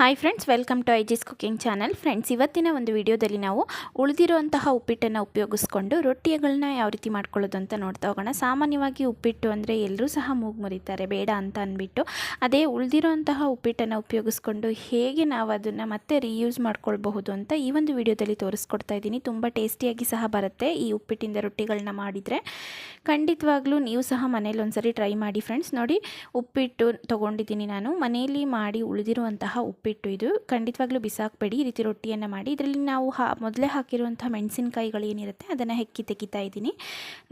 Hi friends welcome to ಐ ಜಿಸ್ cooking channel friends ಇವತ್ತಿನ ಒಂದು ವಿಡಿಯೋದಲ್ಲಿ ನಾವು ಉಳಿದಿರುವಂತಹ ಉಪ್ಪಿಟ್ಟನ್ನು ಉಪಯೋಗಿಸ್ಕೊಂಡು ರೊಟ್ಟಿಗಳನ್ನ ಯಾವ ರೀತಿ ಮಾಡ್ಕೊಳ್ಳೋದು ಅಂತ ನೋಡ್ತಾ ಹೋಗೋಣ. ಸಾಮಾನ್ಯವಾಗಿ ಉಪ್ಪಿಟ್ಟು ಅಂದರೆ ಎಲ್ಲರೂ ಸಹ ಮೂಗು ಮುರಿತಾರೆ, ಬೇಡ ಅಂತ ಅಂದ್ಬಿಟ್ಟು. ಅದೇ ಉಳಿದಿರುವಂತಹ ಉಪ್ಪಿಟ್ಟನ್ನು ಉಪಯೋಗಿಸ್ಕೊಂಡು ಹೇಗೆ ನಾವು ಅದನ್ನು ಮತ್ತೆ ರೀಯೂಸ್ ಮಾಡ್ಕೊಳ್ಬಹುದು ಅಂತ ಈ ಒಂದು ವಿಡಿಯೋದಲ್ಲಿ ತೋರಿಸ್ಕೊಡ್ತಾ ಇದ್ದೀನಿ. ತುಂಬ ಟೇಸ್ಟಿಯಾಗಿ ಸಹ ಬರುತ್ತೆ ಈ ಉಪ್ಪಿಟ್ಟಿಂದ ರೊಟ್ಟಿಗಳನ್ನ ಮಾಡಿದರೆ. ಖಂಡಿತವಾಗ್ಲೂ ನೀವು ಸಹ ಮನೇಲಿ ಒಂದ್ಸರಿ ಟ್ರೈ ಮಾಡಿ ಫ್ರೆಂಡ್ಸ್ ನೋಡಿ, ಉಪ್ಪಿಟ್ಟು ತೊಗೊಂಡಿದ್ದೀನಿ ನಾನು. ಮನೆಯಲ್ಲಿ ಮಾಡಿ ಉಳಿದಿರುವಂತಹ ಇದು. ಖಂಡಿತವಾಗ್ಲೂ ಬಿಸಾಕಬೇಡಿ. ಈ ರೀತಿ ರೊಟ್ಟಿಯನ್ನು ಮಾಡಿ. ಇದರಲ್ಲಿ ನಾವು ಹಾ, ಮೊದಲೇ ಹಾಕಿರುವಂಥ ಮೆಣಸಿನಕಾಯಿಗಳು ಏನಿರುತ್ತೆ, ಅದನ್ನು ಹೆಕ್ಕಿ ತೆಗಿತಾ ಇದ್ದೀನಿ.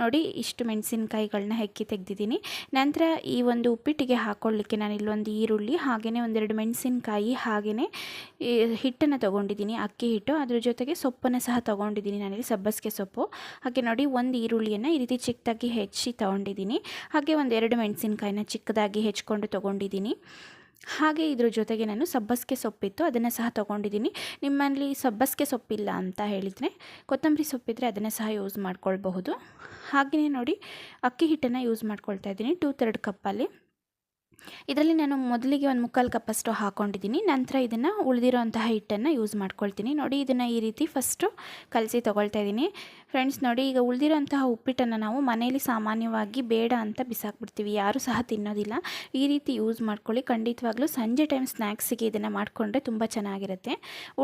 ನೋಡಿ, ಇಷ್ಟು ಮೆಣಸಿನಕಾಯಿಗಳನ್ನ ಹೆಕ್ಕಿ ತೆಗ್ದಿದ್ದೀನಿ. ನಂತರ ಈ ಒಂದು ಉಪ್ಪಿಟ್ಟಿಗೆ ಹಾಕೊಳ್ಳಿಕ್ಕೆ ನಾನು ಇಲ್ಲೊಂದು ಈರುಳ್ಳಿ ಹಾಗೆಯೇ ಒಂದೆರಡು ಮೆಣಸಿನಕಾಯಿ ಹಾಗೆಯೇ ಹಿಟ್ಟನ್ನು ತೊಗೊಂಡಿದ್ದೀನಿ, ಅಕ್ಕಿ ಹಿಟ್ಟು. ಅದ್ರ ಜೊತೆಗೆ ಸೊಪ್ಪನ್ನು ಸಹ ತೊಗೊಂಡಿದ್ದೀನಿ ನಾನಿಲ್ಲಿ, ಸಬ್ಬಸಿಗೆ ಸೊಪ್ಪು. ಹಾಗೆ ನೋಡಿ, ಒಂದು ಈರುಳ್ಳಿಯನ್ನು ಈ ರೀತಿ ಚಿಕ್ಕದಾಗಿ ಹೆಚ್ಚಿ ತೊಗೊಂಡಿದ್ದೀನಿ. ಹಾಗೆ ಒಂದೆರಡು ಮೆಣಸಿನ್ಕಾಯಿನ ಚಿಕ್ಕದಾಗಿ ಹೆಚ್ಕೊಂಡು ತೊಗೊಂಡಿದ್ದೀನಿ. ಹಾಗೆ ಇದ್ರ ಜೊತೆಗೆ ನಾನು ಸಬ್ಬಸಿಗೆ ಸೊಪ್ಪಿತ್ತು, ಅದನ್ನು ಸಹ ತೊಗೊಂಡಿದ್ದೀನಿ. ನಿಮ್ಮಲ್ಲಿ ಸಬ್ಬಸಿಗೆ ಸೊಪ್ಪಿಲ್ಲ ಅಂತ ಹೇಳಿದರೆ, ಕೊತ್ತಂಬರಿ ಸೊಪ್ಪಿದ್ರೆ ಅದನ್ನು ಸಹ ಯೂಸ್ ಮಾಡ್ಕೊಳ್ಬಹುದು. ಹಾಗೆಯೇ ನೋಡಿ, ಅಕ್ಕಿ ಹಿಟ್ಟನ್ನು ಯೂಸ್ ಮಾಡ್ಕೊಳ್ತಾ ಇದ್ದೀನಿ ಟೂ ಥರ್ಡ್ ಕಪ್ಪಲ್ಲಿ. ಇದರಲ್ಲಿ ನಾನು ಮೊದಲಿಗೆ ಒಂದು ಮುಕ್ಕಾಲು ಕಪ್ಪಷ್ಟು ಹಾಕ್ಕೊಂಡಿದ್ದೀನಿ ನಂತರ ಇದನ್ನು ಉಳಿದಿರೋಂತಹ ಹಿಟ್ಟನ್ನು ಯೂಸ್ ಮಾಡ್ಕೊಳ್ತೀನಿ. ನೋಡಿ, ಇದನ್ನು ಈ ರೀತಿ ಫಸ್ಟು ಕಲಸಿ ತೊಗೊಳ್ತಾ ಇದ್ದೀನಿ. ಫ್ರೆಂಡ್ಸ್ ನೋಡಿ, ಈಗ ಉಳಿದಿರೋಂತಹ ಉಪ್ಪಿಟ್ಟನ್ನು ನಾವು ಮನೆಯಲ್ಲಿ ಸಾಮಾನ್ಯವಾಗಿ ಬೇಡ ಅಂತ ಬಿಸಾಕ್ಬಿಡ್ತೀವಿ. ಯಾರೂ ಸಹ ತಿನ್ನೋದಿಲ್ಲ. ಈ ರೀತಿ ಯೂಸ್ ಮಾಡ್ಕೊಳ್ಳಿ. ಖಂಡಿತವಾಗ್ಲೂ ಸಂಜೆ ಟೈಮ್ ಸ್ನ್ಯಾಕ್ಸಿಗೆ ಇದನ್ನು ಮಾಡಿಕೊಂಡ್ರೆ ತುಂಬ ಚೆನ್ನಾಗಿರುತ್ತೆ.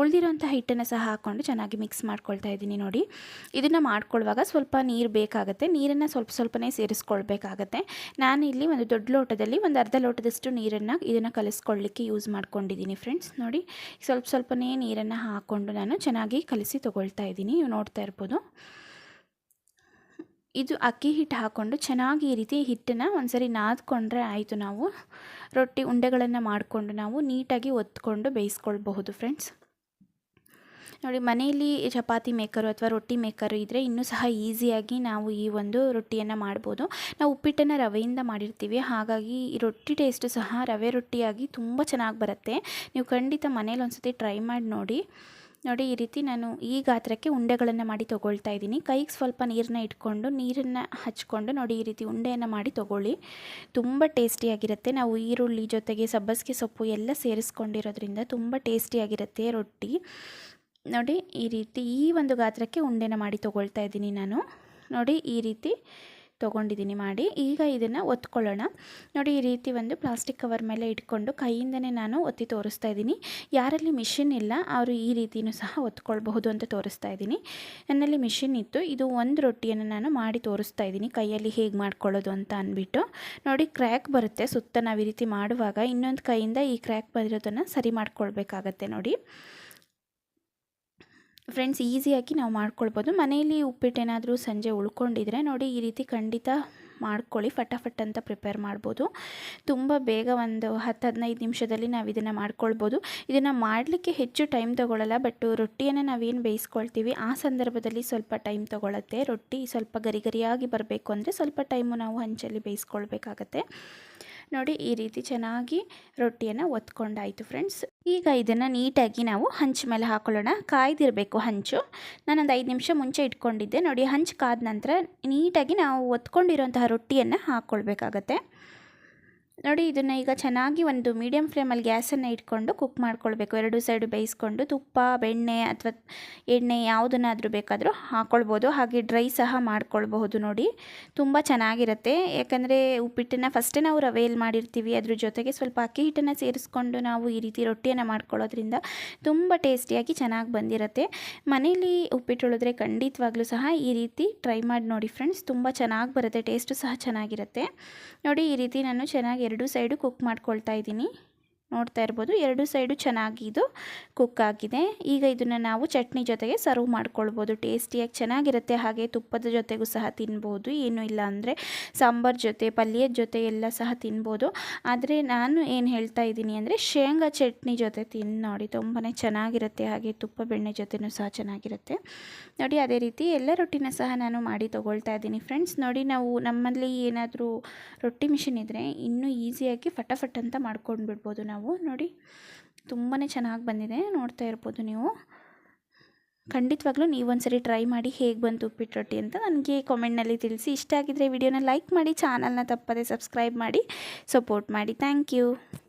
ಉಳಿದಿರೋಂಥ ಹಿಟ್ಟನ್ನು ಸಹ ಹಾಕ್ಕೊಂಡು ಚೆನ್ನಾಗಿ ಮಿಕ್ಸ್ ಮಾಡ್ಕೊಳ್ತಾ ಇದ್ದೀನಿ ನೋಡಿ. ಇದನ್ನು ಮಾಡ್ಕೊಳ್ಳುವಾಗ ಸ್ವಲ್ಪ ನೀರು ಬೇಕಾಗುತ್ತೆ. ನೀರನ್ನು ಸ್ವಲ್ಪ ಸ್ವಲ್ಪನೇ ಸೇರಿಸ್ಕೊಳ್ಬೇಕಾಗತ್ತೆ. ನಾನು ಇಲ್ಲಿ ಒಂದು ದೊಡ್ಡ ಲೋಟದಲ್ಲಿ ಒಂದು ಅರ್ಧ ಲೋಟದಷ್ಟು ನೀರನ್ನು ಇದನ್ನು ಕಲಿಸ್ಕೊಳ್ಳಿಕ್ಕೆ ಯೂಸ್ ಮಾಡ್ಕೊಂಡಿದ್ದೀನಿ ಫ್ರೆಂಡ್ಸ್ ನೋಡಿ, ಸ್ವಲ್ಪ ಸ್ವಲ್ಪನೇ ನೀರನ್ನು ಹಾಕ್ಕೊಂಡು ನಾನು ಚೆನ್ನಾಗಿ ಕಲಿಸಿ ತೊಗೊಳ್ತಾ ಇದ್ದೀನಿ. ನೋಡ್ತಾ ಇರ್ಬೋದು. ಇದು ಅಕ್ಕಿ ಹಿಟ್ಟು ಹಾಕ್ಕೊಂಡು ಚೆನ್ನಾಗಿ ಈ ರೀತಿ ಹಿಟ್ಟನ್ನು ಒಂದ್ಸರಿ ನಾದ್ಕೊಂಡ್ರೆ ಆಯಿತು ನಾವು. ರೊಟ್ಟಿ ಉಂಡೆಗಳನ್ನು ಮಾಡಿಕೊಂಡು ನಾವು ನೀಟಾಗಿ ಒತ್ಕೊಂಡು ಬೇಯಿಸ್ಕೊಳ್ಬಹುದು ಫ್ರೆಂಡ್ಸ್ ನೋಡಿ, ಮನೆಯಲ್ಲಿ ಚಪಾತಿ ಮೇಕರು ಅಥವಾ ರೊಟ್ಟಿ ಮೇಕರು ಇದ್ದರೆ ಇನ್ನೂ ಸಹ ಈಸಿಯಾಗಿ ನಾವು ಈ ಒಂದು ರೊಟ್ಟಿಯನ್ನು ಮಾಡ್ಬೋದು. ನಾವು ಉಪ್ಪಿಟ್ಟನ್ನು ರವೆಯಿಂದ ಮಾಡಿರ್ತೀವಿ. ಹಾಗಾಗಿ ಈ ರೊಟ್ಟಿ ಟೇಸ್ಟು ಸಹ ರವೆ ರೊಟ್ಟಿಯಾಗಿ ತುಂಬ ಚೆನ್ನಾಗಿ ಬರುತ್ತೆ. ನೀವು ಖಂಡಿತ ಮನೇಲಿ ಒಂದು ಸತಿ ಟ್ರೈ ಮಾಡಿ ನೋಡಿ. ನೋಡಿ, ಈ ರೀತಿ ನಾನು ಈ ಗಾತ್ರಕ್ಕೆ ಉಂಡೆಗಳನ್ನು ಮಾಡಿ ತೊಗೊಳ್ತಾ ಇದ್ದೀನಿ. ಕೈಗೆ ಸ್ವಲ್ಪ ನೀರನ್ನ ಇಟ್ಕೊಂಡು, ನೀರನ್ನು ಹಚ್ಕೊಂಡು ನೋಡಿ, ಈ ರೀತಿ ಉಂಡೆಯನ್ನು ಮಾಡಿ ತೊಗೊಳ್ಳಿ. ತುಂಬ ಟೇಸ್ಟಿಯಾಗಿರುತ್ತೆ ನಾವು ಈರುಳ್ಳಿ ಜೊತೆಗೆ ಸಬ್ಬಸಿಗೆ ಸೊಪ್ಪು ಎಲ್ಲ ಸೇರಿಸ್ಕೊಂಡಿರೋದ್ರಿಂದ ತುಂಬ ಟೇಸ್ಟಿಯಾಗಿರುತ್ತೆ ರೊಟ್ಟಿ. ನೋಡಿ, ಈ ರೀತಿ ಈ ಒಂದು ಗಾತ್ರಕ್ಕೆ ಉಂಡೆನ ಮಾಡಿ ತೊಗೊಳ್ತಾ ಇದ್ದೀನಿ ನಾನು. ನೋಡಿ, ಈ ರೀತಿ ತೊಗೊಂಡಿದ್ದೀನಿ ಮಾಡಿ. ಈಗ ಇದನ್ನು ಒತ್ಕೊಳ್ಳೋಣ. ನೋಡಿ, ಈ ರೀತಿ ಒಂದು ಪ್ಲಾಸ್ಟಿಕ್ ಕವರ್ ಮೇಲೆ ಇಟ್ಕೊಂಡು ಕೈಯಿಂದನೇ ನಾನು ಒತ್ತಿ ತೋರಿಸ್ತಾ ಇದ್ದೀನಿ ಯಾರಲ್ಲಿ ಮಿಷಿನ್ ಇಲ್ಲ, ಅವರು ಈ ರೀತಿಯೂ ಸಹ ಒತ್ಕೊಳ್ಬಹುದು ಅಂತ ತೋರಿಸ್ತಾ ಇದ್ದೀನಿ ನನ್ನಲ್ಲಿ ಮಿಷಿನ್ ಇತ್ತು. ಇದು ಒಂದು ರೊಟ್ಟಿಯನ್ನು ನಾನು ಮಾಡಿ ತೋರಿಸ್ತಾ ಇದ್ದೀನಿ ಕೈಯಲ್ಲಿ ಹೇಗೆ ಮಾಡ್ಕೊಳ್ಳೋದು ಅಂತ ಅಂದ್ಬಿಟ್ಟು ನೋಡಿ, ಕ್ರ್ಯಾಕ್ ಬರುತ್ತೆ ಸುತ್ತ. ನಾವು ಈ ರೀತಿ ಮಾಡುವಾಗ ಇನ್ನೊಂದು ಕೈಯಿಂದ ಈ ಕ್ರ್ಯಾಕ್ ಬರೋದನ್ನು ಸರಿ ಮಾಡ್ಕೊಳ್ಬೇಕಾಗತ್ತೆ ನೋಡಿ. ಫ್ರೆಂಡ್ಸ್ ಈಸಿಯಾಗಿ ನಾವು ಮಾಡ್ಕೊಳ್ಬೋದು. ಮನೆಯಲ್ಲಿ ಉಪ್ಪಿಟ್ಟೇನಾದರೂ ಸಂಜೆ ಉಳ್ಕೊಂಡಿದ್ರೆ ನೋಡಿ, ಈ ರೀತಿ ಖಂಡಿತ ಮಾಡ್ಕೊಳ್ಳಿ. ಫಟಾಫಟ್ ಅಂತ ಪ್ರಿಪೇರ್ ಮಾಡ್ಬೋದು. ತುಂಬ ಬೇಗ ಒಂದು ಹತ್ತು, ಹದಿನೈದು ನಿಮಿಷದಲ್ಲಿ ನಾವು ಇದನ್ನು ಮಾಡ್ಕೊಳ್ಬೋದು. ಇದನ್ನು ಮಾಡಲಿಕ್ಕೆ ಹೆಚ್ಚು ಟೈಮ್ ತೊಗೊಳ್ಳಲ್ಲ ಬಟ್ ರೊಟ್ಟಿಯನ್ನು ನಾವೇನು ಬೇಯಿಸ್ಕೊಳ್ತೀವಿ, ಆ ಸಂದರ್ಭದಲ್ಲಿ ಸ್ವಲ್ಪ ಟೈಮ್ ತೊಗೊಳತ್ತೆ. ರೊಟ್ಟಿ ಸ್ವಲ್ಪ ಗರಿಗರಿಯಾಗಿ ಬರಬೇಕು ಅಂದರೆ ಸ್ವಲ್ಪ ಟೈಮು ನಾವು ಹಂಚಲ್ಲಿ ಬೇಯಿಸ್ಕೊಳ್ಬೇಕಾಗತ್ತೆ. ನೋಡಿ ಈ ರೀತಿ ಚೆನ್ನಾಗಿ ರೊಟ್ಟಿಯನ್ನು ಒತ್ಕೊಂಡಾಯಿತು ಫ್ರೆಂಡ್ಸ್. ಈಗ ಇದನ್ನು ನೀಟಾಗಿ ನಾವು ಹಂಚು ಮೇಲೆ ಹಾಕೊಳ್ಳೋಣ. ಕಾಯ್ದಿರಬೇಕು ಹಂಚು. ನಾನೊಂದು ಐದು ನಿಮಿಷ ಮುಂಚೆ ಇಟ್ಕೊಂಡಿದ್ದೆ. ನೋಡಿ ಹಂಚು ಕಾದ ನಂತರ ನೀಟಾಗಿ ನಾವು ಒತ್ಕೊಂಡಿರೋಂತಹ ರೊಟ್ಟಿಯನ್ನು ಹಾಕ್ಕೊಳ್ಬೇಕಾಗತ್ತೆ ನೋಡಿ, ಇದನ್ನು ಈಗ ಚೆನ್ನಾಗಿ ಒಂದು ಮೀಡಿಯಮ್ ಫ್ಲೇಮಲ್ಲಿ ಗ್ಯಾಸನ್ನು ಇಟ್ಕೊಂಡು ಕುಕ್ ಮಾಡ್ಕೊಳ್ಬೇಕು. ಎರಡು ಸೈಡು ಬೇಯಿಸ್ಕೊಂಡು ತುಪ್ಪ, ಬೆಣ್ಣೆ ಅಥವಾ ಎಣ್ಣೆ ಯಾವುದನ್ನಾದರೂ ಬೇಕಾದರೂ ಹಾಕ್ಕೊಳ್ಬೋದು ಹಾಗೆ ಡ್ರೈ ಸಹ ಮಾಡ್ಕೊಳ್ಬಹುದು ನೋಡಿ. ತುಂಬ ಚೆನ್ನಾಗಿರುತ್ತೆ. ಯಾಕಂದರೆ ಉಪ್ಪಿಟ್ಟನ್ನು ಫಸ್ಟೇ ನಾವು ರವೆಯಲ್ಲಿ ಮಾಡಿರ್ತೀವಿ. ಅದ್ರ ಜೊತೆಗೆ ಸ್ವಲ್ಪ ಅಕ್ಕಿ ಹಿಟ್ಟನ್ನು ಸೇರಿಸ್ಕೊಂಡು ನಾವು ಈ ರೀತಿ ರೊಟ್ಟಿಯನ್ನು ಮಾಡ್ಕೊಳ್ಳೋದ್ರಿಂದ ತುಂಬ ಟೇಸ್ಟಿಯಾಗಿ ಚೆನ್ನಾಗಿ ಬಂದಿರುತ್ತೆ. ಮನೇಲಿ ಉಪ್ಪಿಟ್ಟು ಉಳಿದ್ರೆ ಖಂಡಿತವಾಗ್ಲೂ ಸಹ ಈ ರೀತಿ ಟ್ರೈ ಮಾಡಿ ನೋಡಿ ಫ್ರೆಂಡ್ಸ್ ತುಂಬ ಚೆನ್ನಾಗಿ ಬರುತ್ತೆ. ಟೇಸ್ಟು ಸಹ ಚೆನ್ನಾಗಿರುತ್ತೆ. ನೋಡಿ, ಈ ರೀತಿ ನಾನು ಚೆನ್ನಾಗಿ ಎರಡು ಸೈಡು ಕುಕ್ ಮಾಡ್ಕೊಳ್ತಾ ಇದ್ದೀನಿ. ನೋಡ್ತಾ ಇರ್ಬೋದು. ಎರಡು ಸೈಡು ಚೆನ್ನಾಗಿ ಇದು ಕುಕ್ ಆಗಿದೆ. ಈಗ ಇದನ್ನು ನಾವು ಚಟ್ನಿ ಜೊತೆಗೆ ಸರ್ವ್ ಮಾಡ್ಕೊಳ್ಬೋದು. ಟೇಸ್ಟಿಯಾಗಿ ಚೆನ್ನಾಗಿರುತ್ತೆ. ಹಾಗೆ ತುಪ್ಪದ ಜೊತೆಗೂ ಸಹ ತಿನ್ಬೋದು. ಏನೂ ಇಲ್ಲ ಅಂದರೆ ಸಾಂಬಾರ್ ಜೊತೆ, ಪಲ್ಯದ ಜೊತೆ ಎಲ್ಲ ಸಹ ತಿನ್ಬೋದು. ಆದರೆ ನಾನು ಏನು ಹೇಳ್ತಾ ಇದ್ದೀನಿ ಅಂದರೆ ಶೇಂಗಾ ಚಟ್ನಿ ಜೊತೆ ತಿನ್ ನೋಡಿ. ತುಂಬಾ ಚೆನ್ನಾಗಿರುತ್ತೆ. ಹಾಗೆ ತುಪ್ಪ ಬೆಣ್ಣೆ ಜೊತೆನೂ ಸಹ ಚೆನ್ನಾಗಿರುತ್ತೆ. ನೋಡಿ, ಅದೇ ರೀತಿ ಎಲ್ಲ ರೊಟ್ಟಿನ ಸಹ ನಾನು ಮಾಡಿ ತೊಗೊಳ್ತಾ ಇದ್ದೀನಿ. ಫ್ರೆಂಡ್ಸ್ ನೋಡಿ, ನಾವು ನಮ್ಮಲ್ಲಿ ಏನಾದರೂ ರೊಟ್ಟಿ ಮಿಷಿನ್ ಇದ್ದರೆ ಇನ್ನೂ ಈಸಿಯಾಗಿ ಫಟಾಫಟ್ ಅಂತ ಮಾಡ್ಕೊಂಡು ಬಿಡ್ಬೋದು ನಾವು. ನಾವು ನೋಡಿ. ತುಂಬಾ ಚೆನ್ನಾಗಿ ಬಂದಿದೆ, ನೋಡ್ತಾ ಇರ್ಬೋದು ನೀವು. ಖಂಡಿತವಾಗ್ಲೂ ನೀವು ಒಂದ್ಸರಿ ಟ್ರೈ ಮಾಡಿ ಹೇಗೆ ಬಂತು ಉಪ್ಪಿಟ್ಟು ರೊಟ್ಟಿ ಅಂತ ನನಗೆ ಕಾಮೆಂಟ್ನಲ್ಲಿ ತಿಳಿಸಿ. ಇಷ್ಟ ಆಗಿದ್ದರೆ ವಿಡಿಯೋನ ಲೈಕ್ ಮಾಡಿ, ಚಾನಲ್ನ ತಪ್ಪದೆ ಸಬ್ಸ್ಕ್ರೈಬ್ ಮಾಡಿ, ಸಪೋರ್ಟ್ ಮಾಡಿ. Thank you.